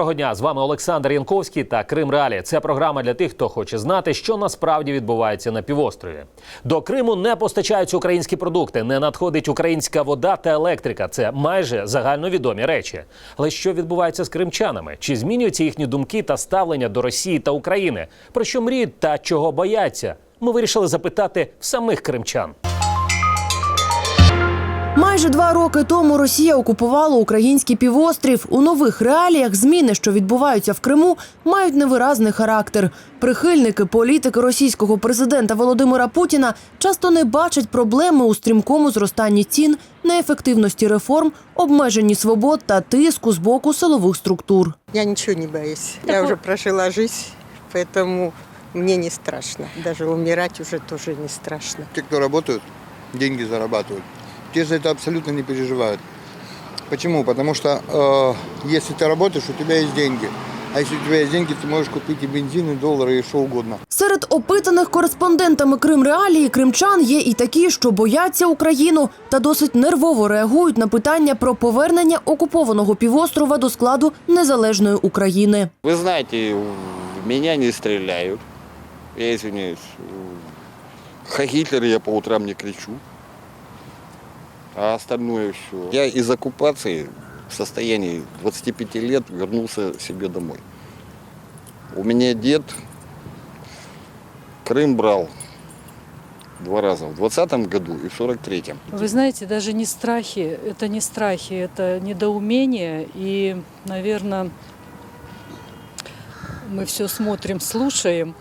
Доброго дня! З вами Олександр Янковський та Крим Реалі. Це програма для тих, хто хоче знати, що насправді відбувається на півострові. До Криму не постачаються українські продукти, не надходить українська вода та електрика. Це майже загальновідомі речі. Але що відбувається з кримчанами? Чи змінюються їхні думки та ставлення до Росії та України? Про що мріють та чого бояться? Ми вирішили запитати в самих кримчан. Майже два роки тому Росія окупувала український півострів. У нових реаліях зміни, що відбуваються в Криму, мають невиразний характер. Прихильники політики російського президента Володимира Путіна часто не бачать проблеми у стрімкому зростанні цін, неефективності реформ, обмеженні свобод та тиску з боку силових структур. Я ничего не боюсь. Я уже прожила жизнь, поэтому мне не страшно. Даже умирать уже тоже не страшно. Те, кто работают, деньги зарабатывают Те за это абсолютно не переживают. Почему? Потому что э, если ты работаешь, у тебя есть деньги. А если у тебя есть деньги, ты можешь купить и бензин, и доллары, и что угодно. Серед опитаних кореспондентами Крим Реалії кримчан є і такі, що бояться Україну та досить нервово реагують на питання про повернення окупованого півострова до складу незалежної України. Вы знаете, в меня не стреляют. Я извиняюсь. Ха Гитлер я по утрам не кричу. А остальное все. Я из оккупации в состоянии 25 лет вернулся себе домой. У меня дед Крым брал два раза. В 20 году и в 43-м. Вы знаете, даже не страхи, это не страхи, это недоумение. И, наверное, мы все смотрим, слушаем.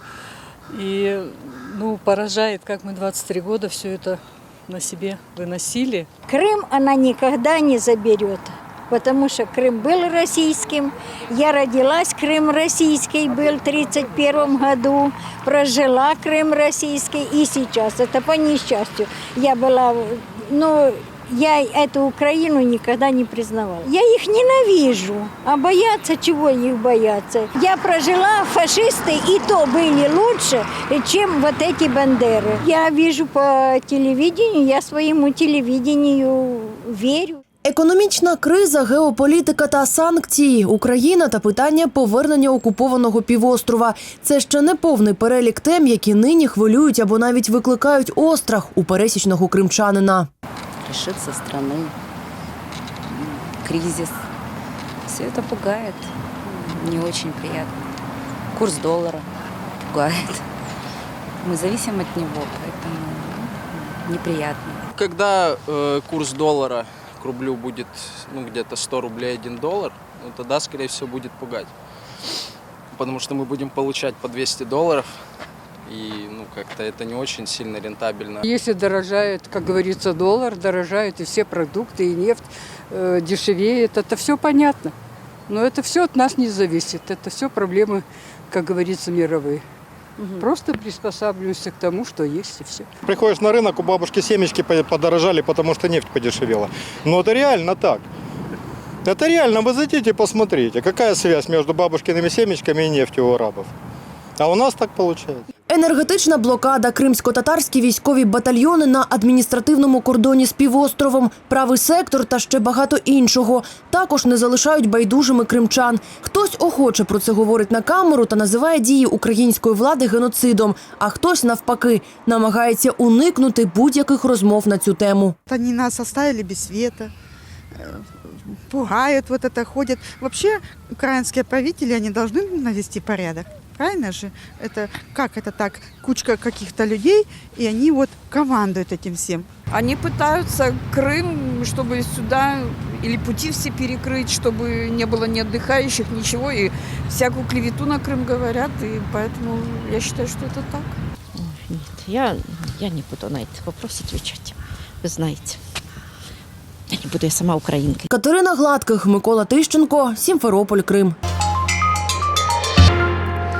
И ну, поражает, как мы 23 года все это на себе выносили. Крым она никогда не заберет, потому что Крым был российским. Я родилась, Крым российский был в 1931 году, прожила Крым российский и сейчас. Это по несчастью. Я была, ну, я эту Украину никогда не признавала. Я их ненавижу, а бояться чего их бояться? Я прожила, фашисты и то были лучше, чем вот эти бандеры. Я вижу по телевидению, я своему телевидению верю. Економічна криза, геополітика та санкції, Україна та питання повернення окупованого півострова. Це ще не повний перелік тем, які нині хвилюють або навіть викликають острах у пересічного кримчанина. Лишиться страны, кризис. Все это пугает, не очень приятно. Курс доллара пугает. Мы зависим от него, поэтому неприятно. Когда э, курс доллара к рублю будет ну, где-то 100 рублей 1 доллар, ну, тогда, скорее всего, будет пугать. Потому что мы будем получать по 200 долларов, и ну, как-то это не очень сильно рентабельно. Если дорожает, как говорится, доллар, дорожают и все продукты, и нефть э, дешевеет, это все понятно. Но это все от нас не зависит. Это все проблемы, как говорится, мировые. Просто приспосабливаемся к тому, что есть, и все. Приходишь на рынок, у бабушки семечки по- подорожали, потому что нефть подешевела. Но это реально так. Это реально, вы зайдите и посмотрите, какая связь между бабушкиными семечками и нефтью у арабов. А у нас так получается. Енергетична блокада, кримсько-татарські військові батальйони на адміністративному кордоні з півостровом, правий сектор та ще багато іншого. Також не залишають байдужими кримчан. Хтось охоче про це говорить на камеру та називає дії української влади геноцидом, а хтось навпаки намагається уникнути будь-яких розмов на цю тему. Они нас оставили без света, э, пугают, вот это ходят. Вообще, украинские правители, они должны навести порядок. Правильно же? Это как это так? Кучка каких-то людей, и они вот командуют этим всем. Они пытаются Крым, чтобы сюда или пути все перекрыть, чтобы не было ни отдыхающих, ничего. И всякую клевету на Крым говорят. И поэтому я считаю, что это так. Нет, я, я не буду на этот вопрос отвечать. Вы знаете. Я не буду, я сама украинка. Катерина Гладких, Микола Тищенко, Сімферополь, Крим.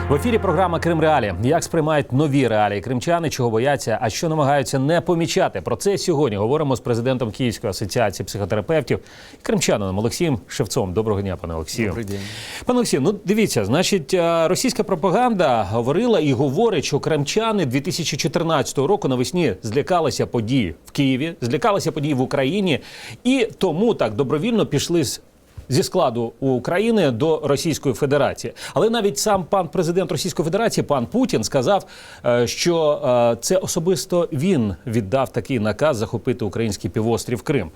В ефірі програма Крим Реалі. Як сприймають нові реалії кримчани, чого бояться, а що намагаються не помічати. Про це сьогодні говоримо з президентом Київської асоціації психотерапевтів кримчанином Олексієм Шевцом. Доброго дня, пане Олексію. Добрий день. Пане Олексію, ну дивіться, значить, е, російська пропаганда говорила і говорить, що кримчани 2014 року навесні злякалися подій в Києві, злякалися подій в Україні, і тому так добровільно пішли з зі складу України до Російської Федерації. Але навіть сам пан президент Російської Федерації, пан Путін, сказав, е, що е, це особисто він віддав такий наказ захопити український півострів Крим.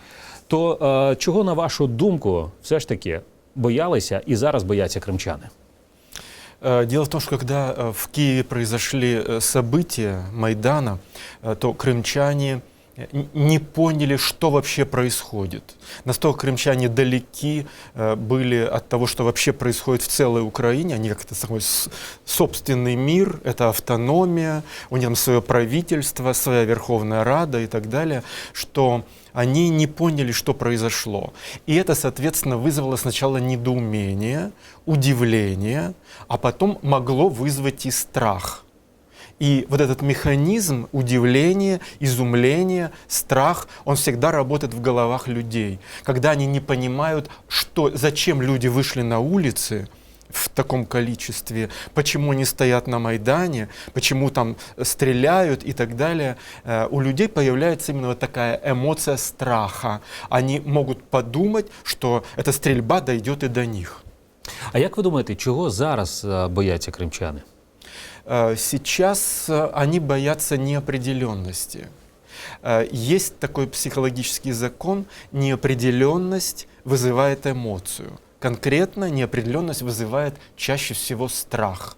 То е, чого на вашу думку, все ж таки боялися і зараз бояться кримчани? Э, Дело в том, что когда э, в Киеве произошли э, события Майдана, э, то крымчане э, н- не поняли, что вообще происходит. Настолько крымчане далеки э, были от того, что вообще происходит в целой Украине. Они как-то такой собственный мир, это автономия, у них там свое правительство, своя Верховная Рада и так далее, что они не поняли, что произошло. И это, соответственно, вызвало сначала недоумение, удивление, а потом могло вызвать и страх. И вот этот механизм удивления, изумления, страх, он всегда работает в головах людей. Когда они не понимают, что, зачем люди вышли на улицы, в таком количестве, почему они стоят на Майдане, почему там стреляют и так далее, э, у людей появляется именно вот такая эмоция страха. Они могут подумать, что эта стрельба дойдет и до них. А як ви думаєте, чого зараз е, бояться кримчани? Э, Сейчас э, они боятся неопределенности. Э, Есть такой психологический закон, неопределенность вызывает эмоцию. Конкретно неопределенность вызывает чаще всего страх.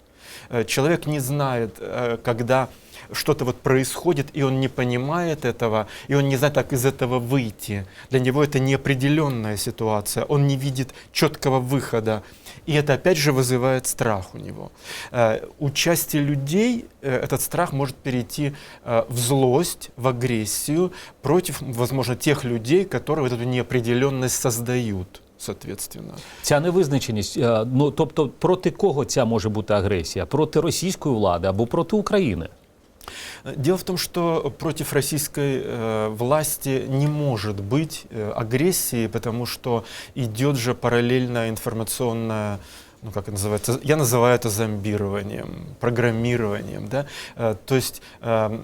Э, Человек не знает, э, когда что-то вот происходит, и он не понимает этого, и он не знает, как из этого выйти. Для него это неопределенная ситуация, он не видит четкого выхода. И это опять же вызывает страх у него. Э, У части людей э, этот страх может перейти э, в злость, в агрессию против, возможно, тех людей, которые вот эту неопределенность создают, соответственно. Ця невизначеність, е, ну тобто проти кого ця може бути агресія? Проти російської влади або проти України? Э, Дело в том, что против российской э, власти не может быть э, агрессии, потому что идет же параллельная информационная ну, как это называется, я называю это зомбированием, программированием, да, Э, то есть э,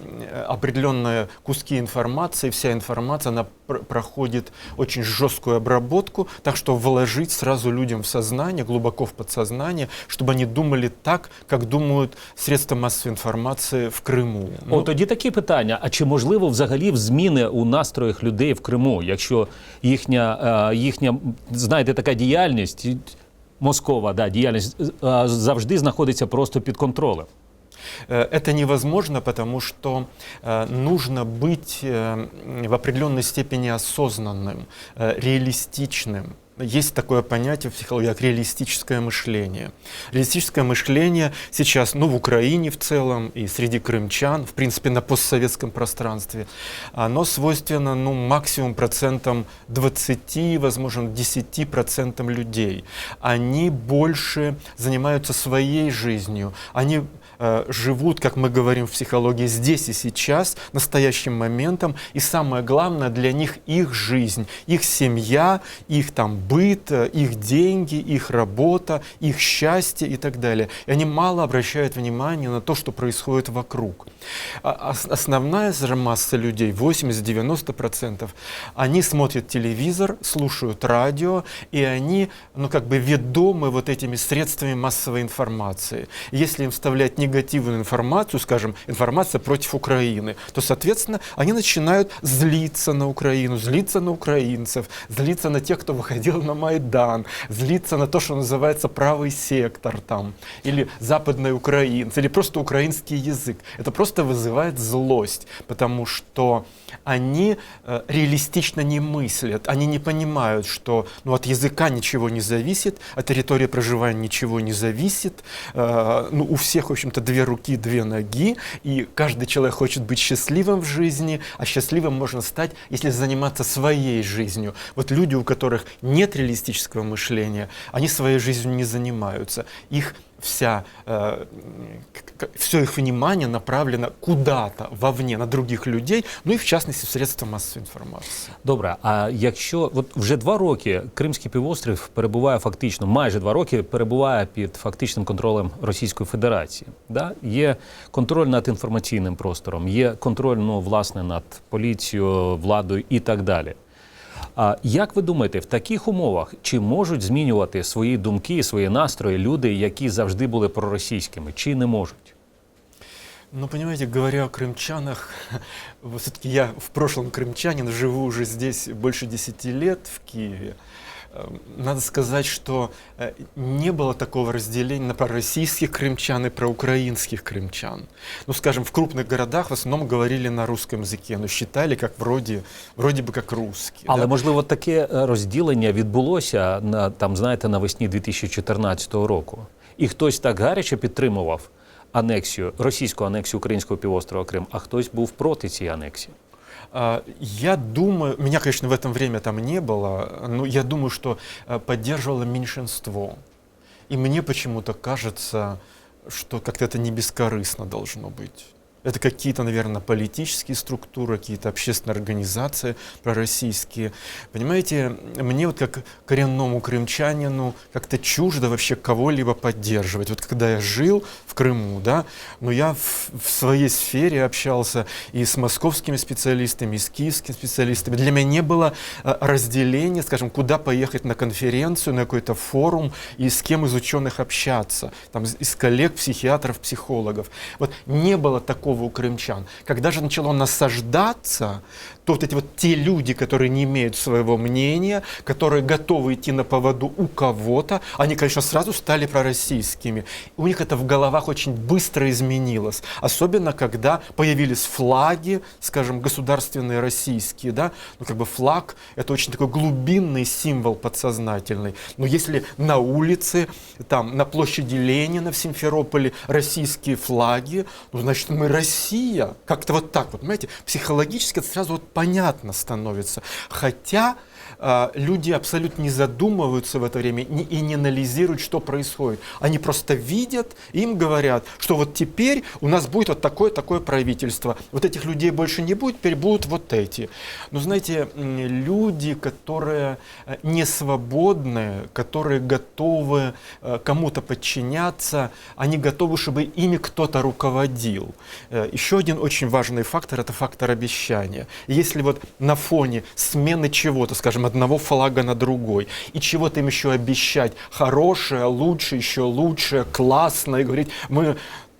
определенные куски информации, вся информация, она пр- проходит очень жесткую обработку, так что вложить сразу людям в сознание, глубоко в подсознание, чтобы они думали так, как думают средства массовой информации в Крыму. Ну, О, тоді такі питання: а чи можливо взагалі в зміни у настроях людей в Криму, якщо їхня, е, їхня знаєте, така діяльність і- мозкова, да, діяльність е, завжди знаходиться просто під контролем? Э, Это невозможно, потому что э, нужно быть э, в определенной степени осознанным, э, реалистичным. Есть такое понятие в психологии, как реалистическое мышление. Реалистическое мышление сейчас, ну, в Украине в целом и среди крымчан, в принципе, на постсоветском пространстве, оно свойственно, ну, максимум процентам 20, возможно, 10 процентам людей. Они больше занимаются своей жизнью, они э, живут, как мы говорим в психологии, здесь и сейчас, настоящим моментом, и самое главное для них их жизнь, их семья, их там быт, э, их деньги, их работа, их счастье и так далее. И они мало обращают внимание на то, что происходит вокруг. А ос- основная же масса людей, 80-90%, они смотрят телевизор, слушают радио, и они, ну, как бы ведомы вот этими средствами массовой информации. Если им вставлять негативную информацию, скажем, информация против Украины, то, соответственно, они начинают злиться на Украину, злиться на украинцев, злиться на тех, кто выходил на Майдан, злиться на то, что называется правый сектор там, или западные украинцы, или просто украинский язык. Это просто вызывает злость, потому что они э, реалистично не мыслят, они не понимают, что ну, от языка ничего не зависит, от территории проживания ничего не зависит, Э, ну, у всех, в общем-то, две руки, две ноги, и каждый человек хочет быть счастливым в жизни, а счастливым можно стать, если заниматься своей жизнью. Вот люди, у которых нет реалистического мышления, они своей жизнью не занимаются. Их вся, э, все их внимание направлено куда-то вовне, на других людей, ну и в частности в средства массовой информации. Добре, а якщо от вже два роки Кримський півострів перебуває фактично, майже два роки перебуває під фактичним контролем Російської Федерації. Да? Є контроль над інформаційним простором, є контроль ну, власне над поліцією, владою і так далі. А як ви думаєте, в таких умовах чи можуть змінювати свої думки, свої настрої люди, які завжди були проросійськими, чи не можуть? Ну, понимаете, говоря о крымчанах, все-таки я в прошлом крымчанин, живу уже здесь больше 10 лет в Киеве. Э, Надо сказать, что э, не было такого разделения на пророссийских крымчан и проукраинских крымчан. Ну, скажем, в крупных городах в основном говорили на русском языке, но считали как вроде, вроде бы как русские. Але да. можливо таке е, розділення відбулося на там, знаєте, навесні 2014 року, і хтось так гаряче підтримував анексію, російську анексію українського півострова Крим, а хтось був проти цієї анексії. А, Я думаю, меня, конечно, в это время там не было, но я думаю, что а, поддерживало меньшинство. И мне почему-то кажется, что как-то это не бескорыстно должно быть. Это какие-то, наверное, политические структуры, какие-то общественные организации пророссийские. Понимаете, мне вот как коренному крымчанину как-то чуждо вообще кого-либо поддерживать. Вот когда я жил в Крыму, да, но я в, в своей сфере общался и с московскими специалистами, и с киевскими специалистами. Для меня не было э, разделения, скажем, куда поехать на конференцию, на какой-то форум и с кем из ученых общаться, там, из- коллег, психиатров, психологов. Вот не было такого у крымчан. Когда же начало насаждаться, то вот эти вот те люди, которые не имеют своего мнения, которые готовы идти на поводу у кого-то, они, конечно, сразу стали пророссийскими. У них это в головах очень быстро изменилось. Особенно, когда появились флаги, скажем, государственные российские, да, ну как бы флаг – это очень такой глубинный символ подсознательный. Но если на улице, там, на площади Ленина в Симферополе российские флаги, ну, значит, мы Россия. Как-то вот так вот, понимаете, психологически это сразу вот понятно становится. Хотя люди абсолютно не задумываются в это время и не анализируют, что происходит. Они просто видят, им говорят, что вот теперь у нас будет вот такое-такое правительство. Вот этих людей больше не будет, теперь будут вот эти. Но знаете, люди, которые э, не свободны, которые готовы э, кому-то подчиняться, они готовы, чтобы ими кто-то руководил. Э, Еще один очень важный фактор – это фактор обещания. Если вот на фоне смены чего-то, скажем, одного флага на другой, и чего-то им еще обещать? Хорошее, лучше, еще лучше, классно, и говорить, мы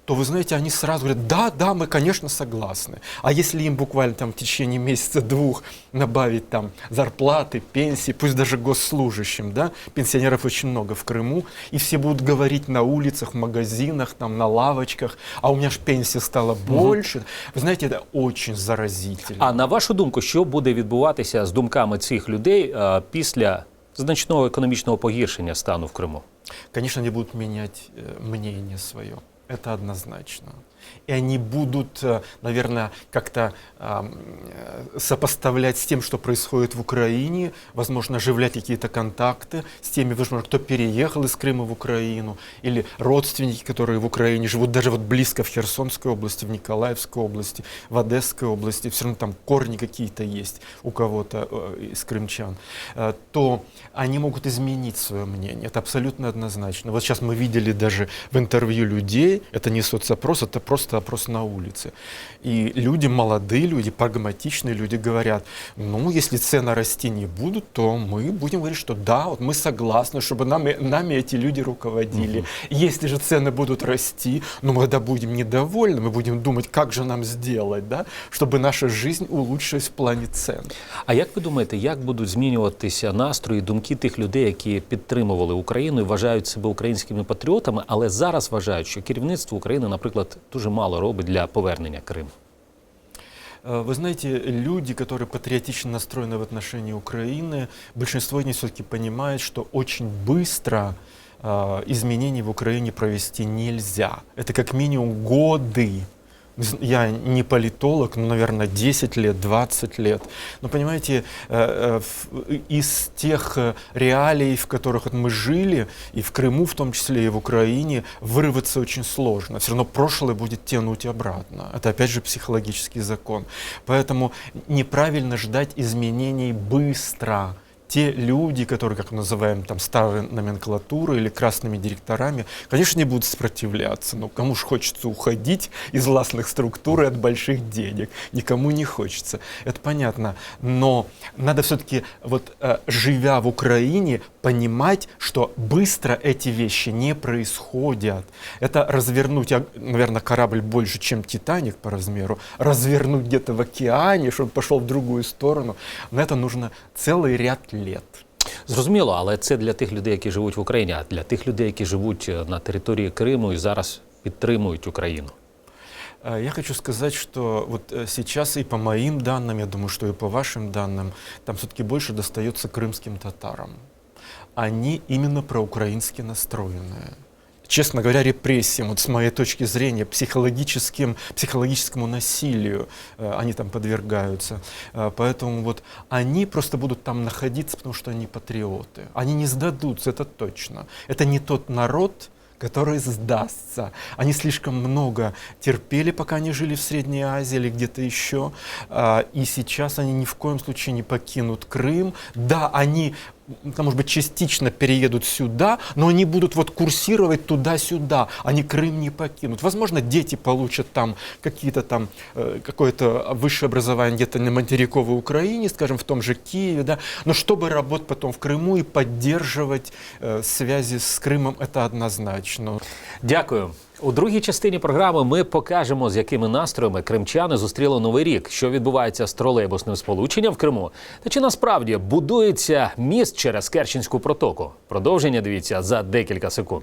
то вы знаете, они сразу говорят, да, да, мы, конечно, согласны. А если им буквально там в течение месяца-двух набавить там зарплаты, пенсии, пусть даже госслужащим, да, пенсионеров очень много в Крыму, и все будут говорить на улицах, в магазинах, там, на лавочках, а у меня же пенсия стала больше. Вы знаете, это очень заразительно. А на вашу думку, що буде відбуватися з думками цих людей е, після значного економічного погіршення стану в Криму? Конечно, они будут менять э, мнение свое. Это однозначно. И они будут, э, наверное, как-то э, сопоставлять с тем, что происходит в Украине, возможно, оживлять какие-то контакты с теми, возможно, кто переехал из Крыма в Украину, или родственники, которые в Украине живут, даже вот близко в Херсонской области, в Николаевской области, в Одесской области, все равно там корни какие-то есть у кого-то э, из крымчан, то они могут изменить свое мнение. Это абсолютно однозначно. Вот сейчас мы видели даже в интервью людей, это не соцопрос, это просто опрос на улице. И люди, молодые люди, прагматичные люди говорят, ну, если цены расти не будут, то мы будем говорить, что да, вот мы согласны, чтобы нами, нами эти люди руководили. Если же цены будут расти, ну, мы тогда будем недовольны, мы будем думать, как же нам сделать, да, чтобы наша жизнь улучшилась в плане цен. А як ви думаєте, як будуть змінюватися настрої, думки тих людей, які підтримували Україну і вважають себе українськими патріотами, але зараз вважають, що керівництво України, наприклад, дуже мало робить для повернення Криму? Э, Вы знаете, люди, которые патриотично настроены в отношении Украины, большинство из них все-таки понимает, что очень быстро э, изменений в Украине провести нельзя. Это как минимум годы. З- Я не политолог, но, наверное, 10 лет, 20 лет. Но понимаете, э, э, в- из тех э, реалий, в которых вот мы жили, и в Крыму в том числе, и в Украине, вырваться очень сложно. Все равно прошлое будет тянуть обратно. Это опять же психологический закон. Поэтому неправильно ждать изменений быстро Те люди, которые, как мы называем, там, старой номенклатуры или красными директорами, конечно, не будут сопротивляться. Но кому же хочется уходить из властных структур и от больших денег? Никому не хочется. Это понятно. Но надо все-таки, вот, э, живя в Украине, понимать, что быстро эти вещи не происходят. Это развернуть, наверное, корабль больше, чем Титаник по размеру, развернуть где-то в океане, чтобы пошел в другую сторону. На это нужно целый ряд лет. Зрозуміло, але це для тих людей, які живуть в Україні, а для тих людей, які живуть е, на території Криму і зараз підтримують Україну. Э, Я хочу сказать, что вот э, сейчас и по моим данным, я думаю, что и по вашим данным, там все-таки больше достается крымским татарам. Они именно проукраински настроенные. Честно говоря, репрессиям, вот с моей точки зрения, психологическим, психологическому насилию э, они там подвергаются. Э, поэтому вот они просто будут там находиться, потому что они патриоты. Они не сдадутся, это точно. Это не тот народ, который сдастся. Они слишком много терпели, пока они жили в Средней Азии или где-то еще, а, и сейчас они ни в коем случае не покинут Крым. Да, они там, может быть, частично переедут сюда, но они будут вот курсировать туда-сюда, они Крым не покинут. Возможно, дети получат там какие-то там, э, какое-то высшее образование где-то на материковой Украине, скажем, в том же Киеве, да, но чтобы работать потом в Крыму и поддерживать э, связи с Крымом, это однозначно. Дякую. У другій частині програми ми покажемо, з якими настроями кримчани зустріли новий рік, що відбувається з тролейбусним сполученням в Криму, та чи насправді будується міст через Керченську протоку. Продовження дивіться за декілька секунд.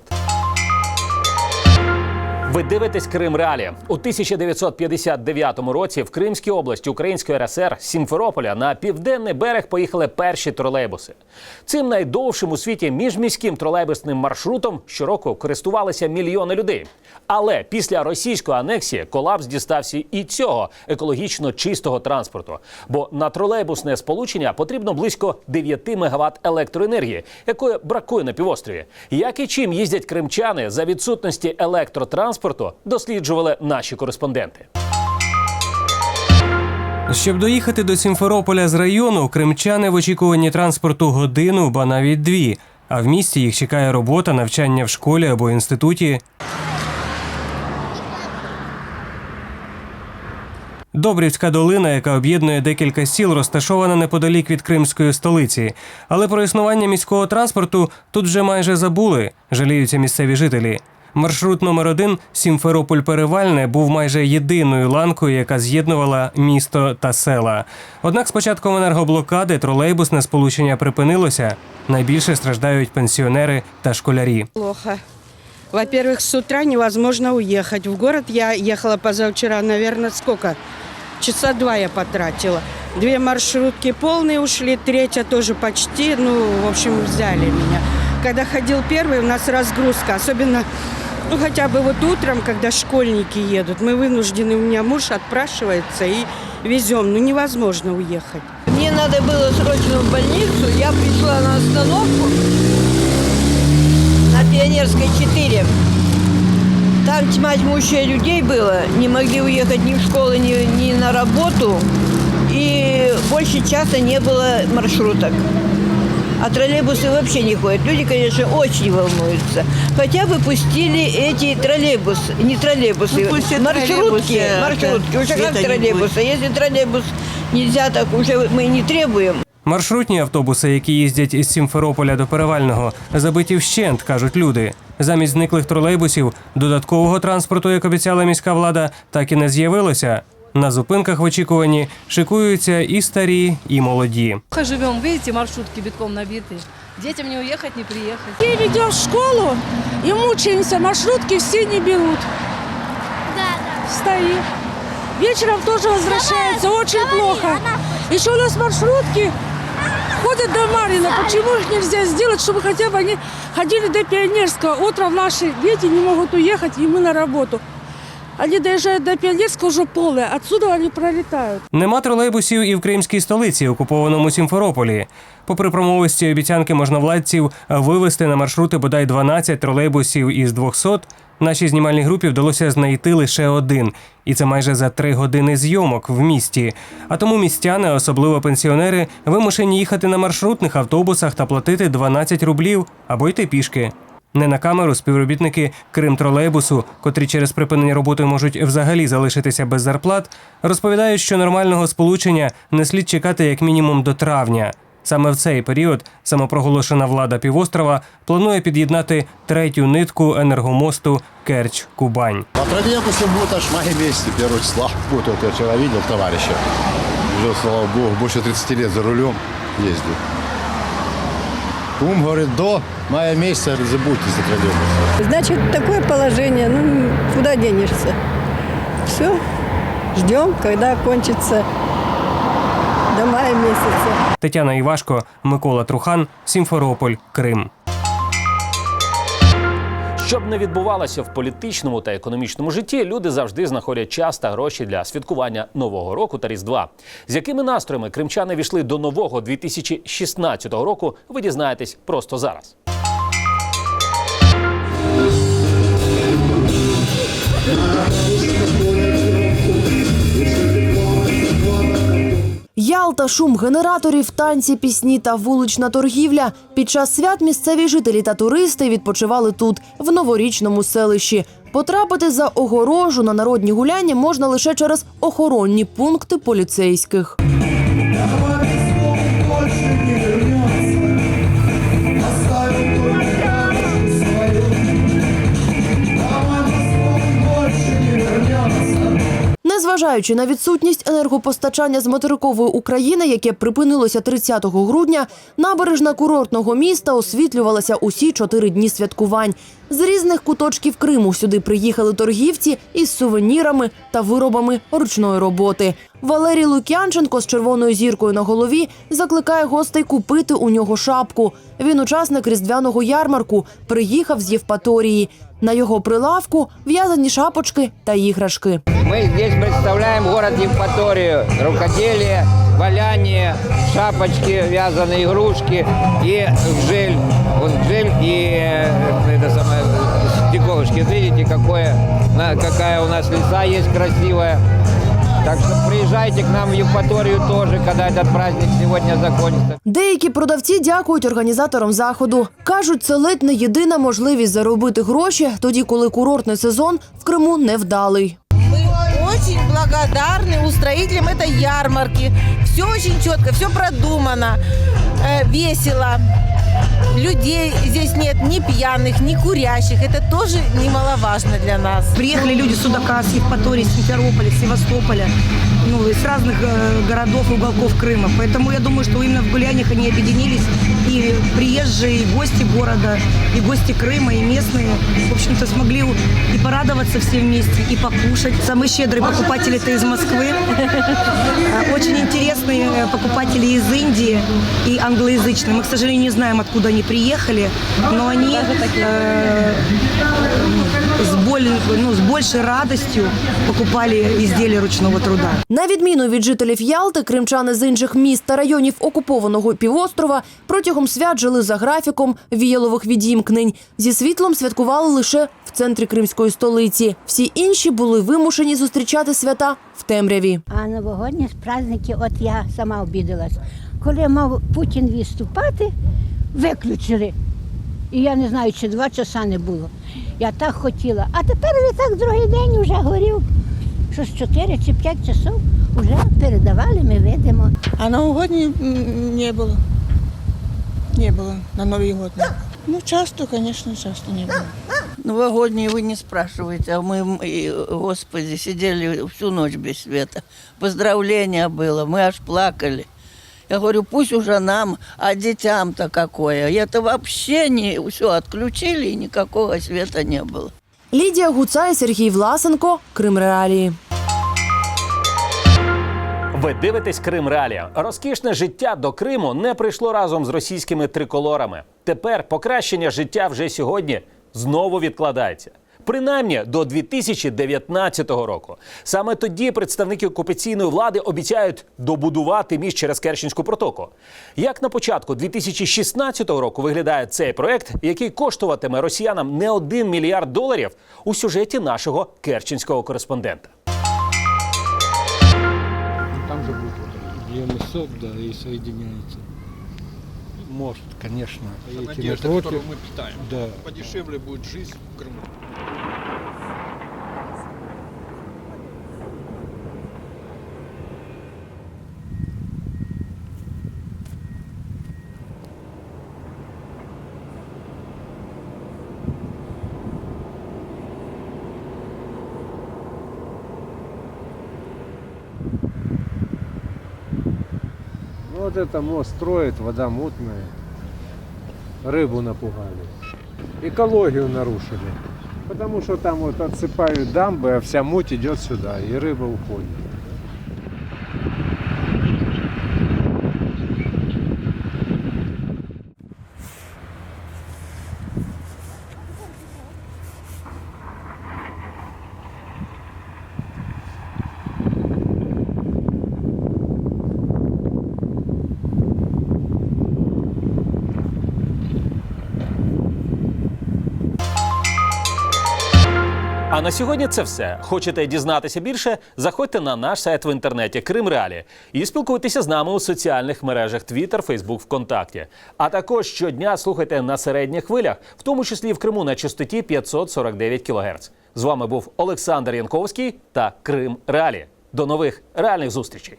Ви дивитесь Крим Реалі у 1959 році в Кримській області Української РСР Сімферополя на південний берег поїхали перші тролейбуси. Цим найдовшим у світі міжміським тролейбусним маршрутом щороку користувалися мільйони людей. Але після російської анексії колапс дістався і цього екологічно чистого транспорту. Бо на тролейбусне сполучення потрібно близько 9 МВт електроенергії, якої бракує на півострові. Як і чим їздять кримчани за відсутності електротранспорту, досліджували наші кореспонденти. Щоб доїхати до Сімферополя з району, кримчани в очікуванні транспорту годину, ба навіть дві. А в місті їх чекає робота, навчання в школі або інституті. Добрівська долина, яка об'єднує декілька сіл, розташована неподалік від кримської столиці. Але про існування міського транспорту тут вже майже забули, жаліються місцеві жителі. Маршрут номер один Сімферополь Перевальне був майже єдиною ланкою, яка з'єднувала місто та села. Однак з початком енергоблокади тролейбусне сполучення припинилося. Найбільше страждають пенсіонери та школярі. Плохо. Во-первых, с утра невозможно уехать. В город я ехала позавчера, наверное, сколько? Часа два я потратила. Две маршрутки полные ушли, третья тоже почти, ну, в общем, взяли меня. Когда ходил первый, у нас разгрузка, особенно, ну, хотя бы вот утром, когда школьники едут, мы вынуждены, у меня муж отпрашивается и везем, ну, невозможно уехать. Мне надо было срочно в больницу. Я пришла на остановку на Пионерской 4. Там тьма тьмущая людей было. Не могли уехать ни в школу, ни, ни на работу. И больше часа не было маршруток. А троллейбусы вообще не ходят. Люди, конечно, очень волнуются. Хотя бы пустили эти троллейбусы, не троллейбусы, Ну, пусть и маршрутки, троллейбусы, маршрутки. да, Уже как света не троллейбусы. Если троллейбус нельзя, так уже мы не требуем. Маршрутні автобуси, які їздять із Сімферополя до Перевального, забиті вщент, кажуть люди. Замість зниклих тролейбусів додаткового транспорту, як обіцяла міська влада, так і не з'явилося. На зупинках в очікуванні шикуються і старі, і молоді. Живем, видите, маршрутки битком набиты. Детям не уехать, не приехать. Детей ведем в школу и мучаемся, маршрутки все не берут. Стоим. Вечером тоже возвращаются, очень плохо. Еще у нас маршрутки ходят до Марина. Почему их нельзя сделать, чтобы хотя бы они ходили до Пионерского? Утром наши дети не могут уехать, и мы на работу. Они доезжают до Пионерского уже полное, отсюда они пролетают. Нема тролейбусів і в кримській столиці, окупованому Сімферополі. Попри промовисті обіцянки можновладців вивести на маршрути бодай 12 тролейбусів із 200, Нашій знімальній групі вдалося знайти лише один, і це майже за три години зйомок в місті. А тому містяни, особливо пенсіонери, вимушені їхати на маршрутних автобусах та платити 12 рублів або йти пішки. Не на камеру співробітники Крим тролейбусу, котрі через припинення роботи можуть взагалі залишитися без зарплат, розповідають, що нормального сполучення не слід чекати як мінімум до травня. Саме в цей період самопроголошена влада півострова планує під'єднати третю нитку енергомосту Керч-Кубань. По троллейбусам будет аж в мае месяце, 1 числа. Вот это я вчера видел товарища. Уже, слава богу, больше 30 лет за рулем ездит. Кум говорит, до мая месяца забудьте за троллейбус. Значит, такое положение, ну, куда денешься? Все, ждем, когда кончится до мая месяца. Тетяна Івашко, Микола Трухан, Сімферополь, Крим. Щоб не відбувалося в політичному та економічному житті, люди завжди знаходять час та гроші для святкування нового року та різдва. З якими настроями кримчани війшли до нового 2016 року, ви дізнаєтесь просто зараз. Ялта, шум генераторів, танці, пісні та вулична торгівля. Під час свят місцеві жителі та туристи відпочивали тут, в новорічному селищі. Потрапити за огорожу на народні гуляння можна лише через охоронні пункти поліцейських. Незважаючи на відсутність енергопостачання з материкової України, яке припинилося 30 грудня, набережна курортного міста освітлювалася усі чотири дні святкувань. З різних куточків Криму сюди приїхали торгівці із сувенірами та виробами ручної роботи. Валерій Лук'янченко з червоною зіркою на голові закликає гостей купити у нього шапку. Він учасник різдвяного ярмарку, приїхав з Євпаторії. На його прилавку в'язані шапочки та іграшки. Мы здесь представляем город Евпаторию. Рукоделие, валяние, шапочки, вязаные игрушки и гжель. Вот гжель и э, это самое, стеклышки. Видите, какое, на- какая у нас леса есть красивая. Так что приезжайте к нам в Евпаторию тоже, когда этот праздник сегодня закончится. Деякі продавці дякують організаторам заходу. кажуть, це ледь не єдина можливість заробити гроші, тоді коли курортний сезон в Криму невдалий. очень благодарны устроителям этой ярмарки. Все очень четко, все продумано, э, весело. Людей здесь нет ни пьяных, ни курящих. Это тоже немаловажно для нас. Приехали люди с Судака, с Евпатории, с Симферополя, с Севастополя, ну, из разных э, городов и уголков Крыма. Поэтому я думаю, что именно в гуляниях они объединились. Приезжие, и гости города, и гости Крыма, и местные, в общем-то, смогли и порадоваться все вместе, и покушать. Самые щедрые покупатели это из Москвы. А Очень интересные э, покупатели из Индии и англоязычные. Мы, к сожалению, не знаем, откуда они приехали, но они э, боль- ну, с большей радостью покупали изделия ручного труда. На відміну від жителів Ялти, кримчани з інших міст та районів окупованого півострова протягом свят жили за графіком віялових відімкнень. Зі світлом святкували лише в центрі кримської столиці. Всі інші були вимушені зустрічати свята в темряві. А новогодні праздники, от я сама обідалась. Коли мав Путін відступати, виключили. І я не знаю, чи два часа не було. Я так хотіла. А тепер він так другий день вже горів. Що з 4 чи 5 часов вже передавали, ми видимо. А новогодний м, не было. Не было на Новый год. Ну, часто, конечно, часто не было. Новогодние вы не спрашиваете, а мы, и, господи, сидели всю ночь без света. Поздравления было, мы аж плакали. Я говорю, пусть уже нам, а детям-то какое. И это вообще не все отключили, и никакого света не было. Лідія Гуцай, Сергій Власенко, Крим Реалії. Ви дивитесь Крим Реалії. Розкішне життя до Криму не прийшло разом з російськими триколорами. Тепер покращення життя вже сьогодні знову відкладається. Принаймні до 2019 року. Саме тоді представники окупаційної влади обіцяють добудувати міст через Керченську протоку. Як на початку 2016 року виглядає цей проект, який коштуватиме росіянам не один мільярд доларів у сюжеті нашого керченського кореспондента. Там же будет вот где мысок, да, и соединяется Мост, конечно. Это эти надежда, межлодки. которую мы питаем. Да. Подешевле будет жизнь в Крыму. Вот это мост строит, вода мутная. Рыбу напугали. Экологию нарушили. Потому что там вот отсыпают дамбы, а вся муть идет сюда, и рыба уходит. А на сьогодні це все. Хочете дізнатися більше? Заходьте на наш сайт в інтернеті Крим Реалі і спілкуйтеся з нами у соціальних мережах Twitter, Facebook, ВКонтакті. А також щодня слухайте на середніх хвилях, в тому числі в Криму на частоті 549 кГц. З вами був Олександр Янковський та Крим Реалі. До нових реальних зустрічей.